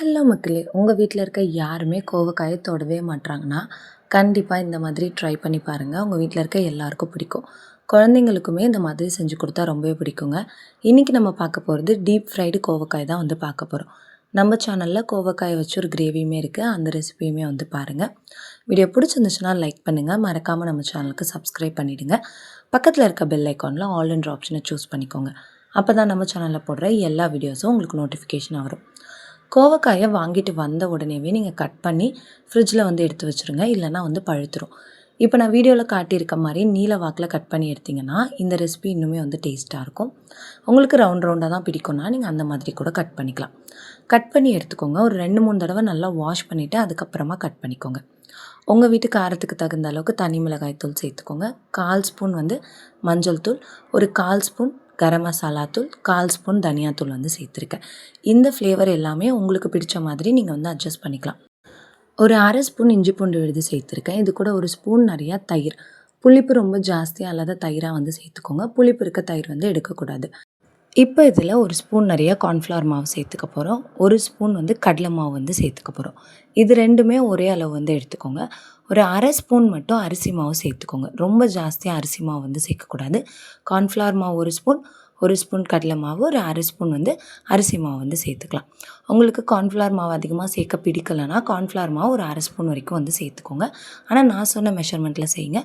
Hello மக்களே உங்கள் வீட்டில் இருக்க யாருமே கோவக்காயை தொடவே மாட்டாங்கன்னா கண்டிப்பாக இந்த மாதிரி ட்ரை பண்ணி பாருங்கள் உங்கள் வீட்டில் இருக்க எல்லாருக்கும் பிடிக்கும். குழந்தைங்களுக்குமே இந்த மாதிரி செஞ்சு கொடுத்தா ரொம்பவே பிடிக்குங்க. இன்றைக்கி நம்ம பார்க்க போகிறது டீப் ஃப்ரைடு கோவக்காய் தான் வந்து பார்க்க போகிறோம் நம்ம சேனலில் கோவக்காயை வச்சு ஒரு கிரேவியுமே இருக்குது அந்த ரெசிபியுமே வந்து பாருங்கள் வீடியோ பிடிச்சிருந்துச்சுன்னா லைக் பண்ணுங்கள் மறக்காமல் நம்ம சேனலுக்கு சப்ஸ்கிரைப் பண்ணிவிடுங்க பக்கத்தில் இருக்க பெல் ஐக்கானில் ஆல் என்ற ஆப்ஷனை சூஸ் பண்ணிக்கோங்க. அப்போ தான் நம்ம சேனலில் போடுற எல்லா வீடியோஸும் உங்களுக்கு நோட்டிஃபிகேஷனாக வரும். கோவக்காயை வாங்கிட்டு வந்த உடனேவே நீங்கள் கட் பண்ணி ஃப்ரிட்ஜில் வந்து எடுத்து வச்சுருங்க. இல்லைனா வந்து பழுத்துரும். இப்போ நான் வீடியோவில் காட்டியிருக்க மாதிரி நீல வாக்கில் கட் பண்ணி எடுத்திங்கன்னா இந்த ரெசிபி இன்னுமே வந்து டேஸ்ட்டாக இருக்கும். உங்களுக்கு ரவுண்ட் ரவுண்டாக தான் பிடிக்கும்னா நீங்கள் அந்த மாதிரி கூட கட் பண்ணிக்கலாம். கட் பண்ணி எடுத்துக்கோங்க. ஒரு ரெண்டு மூணு தடவை நல்லா வாஷ் பண்ணிவிட்டு அதுக்கப்புறமா கட் பண்ணிக்கோங்க. உங்கள் வீட்டு காரத்துக்கு தகுந்த அளவுக்கு தனி மிளகாய் தூள் சேர்த்துக்கோங்க. கால் ஸ்பூன் வந்து மஞ்சள் தூள் ஒரு கால் ஸ்பூன் கரம் மசாலா தூள் கால் ஸ்பூன் தனியாத்தூள் வந்து சேர்த்துருக்கேன். இந்த ஃப்ளேவர் எல்லாமே உங்களுக்கு பிடிச்ச மாதிரி நீங்கள் வந்து அட்ஜஸ்ட் பண்ணிக்கலாம். ஒரு அரை ஸ்பூன் இஞ்சி பூண்டு விழுது சேர்த்துருக்கேன். இது கூட ஒரு ஸ்பூன் நிறையா தயிர். புளிப்பு ரொம்ப ஜாஸ்தியாக இல்லாத தயிராக வந்து சேர்த்துக்கோங்க. புளிப்பு இருக்க தயிர் வந்து எடுக்கக்கூடாது. இப்போ இதில் ஒரு ஸ்பூன் நிறைய கார்ன்ஃப்ளவர் மாவு சேர்த்துக்க போகிறோம் ஒரு ஸ்பூன் வந்து கடலை மாவு வந்து சேர்த்துக்க போகிறோம் இது ரெண்டுமே ஒரே அளவு வந்து எடுத்துக்கோங்க. ஒரு அரை ஸ்பூன் மட்டும் அரிசி மாவு சேர்த்துக்கோங்க. ரொம்ப ஜாஸ்தியாக அரிசி மாவு வந்து சேர்க்கக்கூடாது. கார்ன்ஃப்ளவர் மாவு ஒரு ஸ்பூன் ஒரு ஸ்பூன் கடலை மாவு ஒரு அரை ஸ்பூன் வந்து அரிசி மாவு வந்து சேர்த்துக்கலாம். உங்களுக்கு கார்ன்ஃப்ளவர் மாவு அதிகமாக சேர்க்க பிடிக்கலைன்னா கார்ன்ஃப்ளவர் மாவு ஒரு அரை ஸ்பூன் வரைக்கும் வந்து சேர்த்துக்கோங்க. ஆனால் நான் சொன்ன மெஷர்மெண்ட்டில் செய்யுங்க.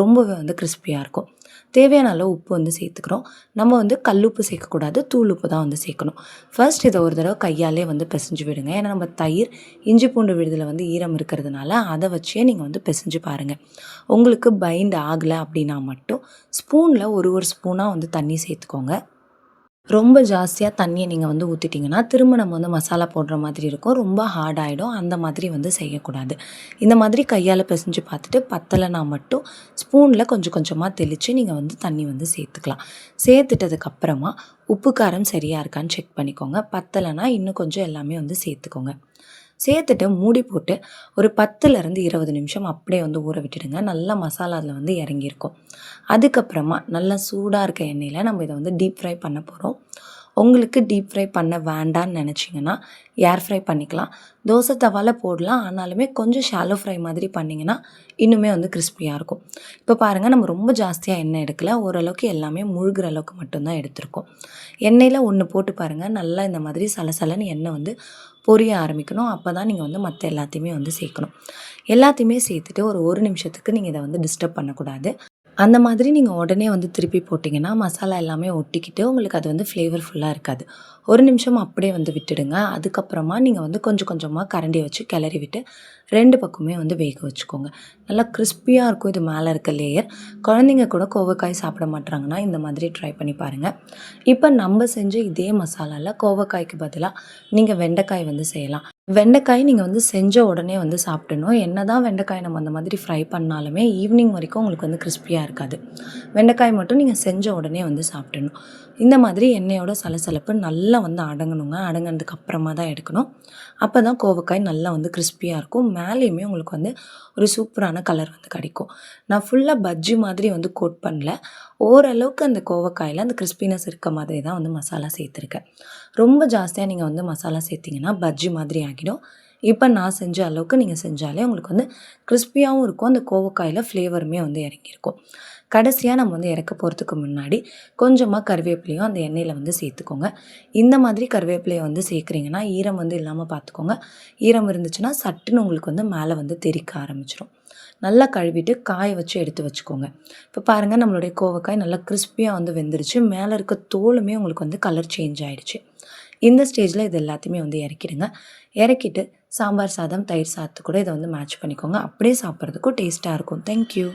ரொம்பவே வந்து கிறிஸ்பியாக இருக்கும். தேவையான அளவு உப்பு வந்து சேர்த்துக்கிறோம். நம்ம வந்து கல்லுப்பு சேர்க்கக்கூடாது தூள் உப்பு தான் வந்து சேர்க்கணும். ஃபர்ஸ்ட் இதை ஒரு தடவை கையாலே வந்து பிசைஞ்சு விடுங்க. ஏன்னா நம்ம தயிர் இஞ்சி பூண்டு விடுதலை வந்து ஈரம் இருக்கிறதுனால அதை வச்சே நீங்கள் வந்து பிசைஞ்சு பாருங்கள் உங்களுக்கு பைண்ட் ஆகலை அப்படின்னா மட்டும் ஸ்பூனில் ஒரு ஒரு ஸ்பூனாக வந்து தண்ணி சேர்த்துக்கோங்க. ரொம்ப ஜாஸ்தியாக தண்ணியை நீங்கள் வந்து ஊற்றிட்டிங்கன்னா திரும்ப நம்ம வந்து மசாலா போடுற மாதிரி இருக்கும். ரொம்ப ஹார்ட் ஆகிடும் அந்த மாதிரி வந்து செய்யக்கூடாது. இந்த மாதிரி கையால் பிசைஞ்சு பார்த்துட்டு பத்தலைனா மட்டும் ஸ்பூனில் கொஞ்சம் கொஞ்சமாக தெளித்து நீங்கள் வந்து தண்ணி வந்து சேர்த்துக்கலாம். சேர்த்துட்டதுக்கப்புறமா உப்பு காரம் சரியாக இருக்கான்னு செக் பண்ணிக்கோங்க. பத்தலைனா இன்னும் கொஞ்சம் எல்லாமே வந்து சேர்த்துக்கோங்க. சேர்த்துட்டு மூடி போட்டு ஒரு பத்துலேருந்து இருபது நிமிஷம் அப்படியே வந்து ஊற விட்டுடுங்க. நல்லா மசாலா அதில் வந்து இறங்கியிருக்கும். அதுக்கப்புறமா நல்லா சூடாக இருக்க எண்ணெயில் நம்ம இதை வந்து டீப் ஃப்ரை பண்ண போகிறோம் உங்களுக்கு டீப் ஃப்ரை பண்ண வேண்டான்னு நினச்சிங்கன்னா ஏர் ஃப்ரை பண்ணிக்கலாம். தோசை தவாவில் போடலாம். ஆனாலுமே கொஞ்சம் ஷாலோ ஃப்ரை மாதிரி பண்ணிங்கன்னா இன்னுமே வந்து கிறிஸ்பியாக இருக்கும். இப்போ பாருங்கள் நம்ம ரொம்ப ஜாஸ்தியாக எண்ணெய் எடுக்கல. ஓரளவுக்கு எல்லாமே முழுகிற அளவுக்கு மட்டும்தான் எடுத்திருக்கோம். எண்ணெயில் ஒன்று போட்டு பாருங்கள் நல்லா இந்த மாதிரி சலசலன்னு எண்ணெய் வந்து பொரிய ஆரம்பிக்கணும். அப்போ தான் நீங்கள் வந்து மற்ற எல்லாத்தையுமே வந்து சேர்க்கணும். எல்லாத்தையுமே சேர்த்துட்டு ஒரு ஒரு நிமிஷத்துக்கு நீங்கள் இதை வந்து டிஸ்டர்ப் பண்ணக்கூடாது. அந்த மாதிரி நீங்கள் உடனே வந்து திருப்பி போட்டிங்கன்னா மசாலா எல்லாமே ஒட்டிக்கிட்டு உங்களுக்கு அது வந்து ஃப்ளேவர்ஃபுல்லாக இருக்காது. ஒரு நிமிஷம் அப்படியே வந்து விட்டுடுங்க. அதுக்கப்புறமா நீங்கள் வந்து கொஞ்சம் கொஞ்சமாக கரண்டி வச்சு கிளறி விட்டு ரெண்டு பக்கமே வந்து வேக வச்சுக்கோங்க. நல்லா கிறிஸ்பியாக இருக்கும் இது மேலே இருக்க லேயர் குழந்தைங்க கூட கோவக்காய் சாப்பிட மாட்டாங்கன்னா இந்த மாதிரி ட்ரை பண்ணி பாருங்கள் இப்போ நம்ம செஞ்ச இதே மசாலாவில் கோவக்காய்க்கு பதிலாக நீங்கள் வெண்டைக்காய் வந்து செய்யலாம். வெண்டைக்காய் நீங்கள் வந்து செஞ்ச உடனே வந்து சாப்பிடணும். என்ன தான் வெண்டைக்காய் நம்ம அந்த மாதிரி ஃப்ரை பண்ணாலுமே ஈவினிங் வரைக்கும் உங்களுக்கு வந்து கிறிஸ்பியாக இருக்காது. வெண்டைக்காய் மட்டும் நீங்கள் செஞ்ச உடனே வந்து சாப்பிடணும். இந்த மாதிரி எண்ணெயோட சலசலப்பு நல்லா வந்து அடங்கணுங்க. அடங்கினதுக்கு அப்புறமா தான் எடுக்கணும். அப்போ தான் கோவக்காய் நல்லா வந்து கிறிஸ்பியாக இருக்கும். மேலேயுமே உங்களுக்கு வந்து ஒரு சூப்பரான கலர் வந்து கிடைக்கும். நான் ஃபுல்லாக பஜ்ஜி மாதிரி வந்து கோட் பண்ணல. ஓரளவுக்கு அந்த கோவக்காயில் அந்த கிறிஸ்பினஸ் இருக்க மாதிரி தான் வந்து மசாலா சேர்த்துருக்கேன். ரொம்ப ஜாஸ்தியாக நீங்கள் வந்து மசாலா சேர்த்திங்கன்னா பஜ்ஜி மாதிரி ஆகிடும் இப்போ நான் செஞ்ச அளவுக்கு நீங்கள் செஞ்சாலே உங்களுக்கு வந்து கிறிஸ்பியாகவும் இருக்கும். அந்த கோவக்காயில் ஃப்ளேவருமே வந்து இறங்கியிருக்கும். கடைசியாக நம்ம வந்து இறக்க போகிறதுக்கு முன்னாடி கொஞ்சமாக கருவேப்பிலையும் அந்த எண்ணெயில் வந்து சேர்த்துக்கோங்க. இந்த மாதிரி கருவேப்பிலையை வந்து சேர்க்குறீங்கன்னா ஈரம் வந்து இல்லாமல் பார்த்துக்கோங்க. ஈரம் இருந்துச்சுன்னா சட்டுன்னு உங்களுக்கு வந்து மேலே வந்து தெறிக்க ஆரம்பிச்சிடும் நல்லா கழுவிட்டு காய வச்சு எடுத்து வச்சுக்கோங்க. இப்போ பாருங்கள் நம்மளுடைய கோவக்காய் நல்லா கிறிஸ்பியாக வந்து வெந்துருச்சு. மேலே இருக்க தோலுமே உங்களுக்கு வந்து கலர் சேஞ்ச் ஆகிடுச்சு இந்த ஸ்டேஜில் இது எல்லாத்தையுமே வந்து இறக்கிடுங்க. இறக்கிட்டு சாம்பார் சாதம் தயிர் சாதத்து கூட இதை வந்து மேட்ச் பண்ணிக்கோங்க. அப்படியே சாப்பிட்றதுக்கும் டேஸ்ட்டாக இருக்கும். தேங்க்யூ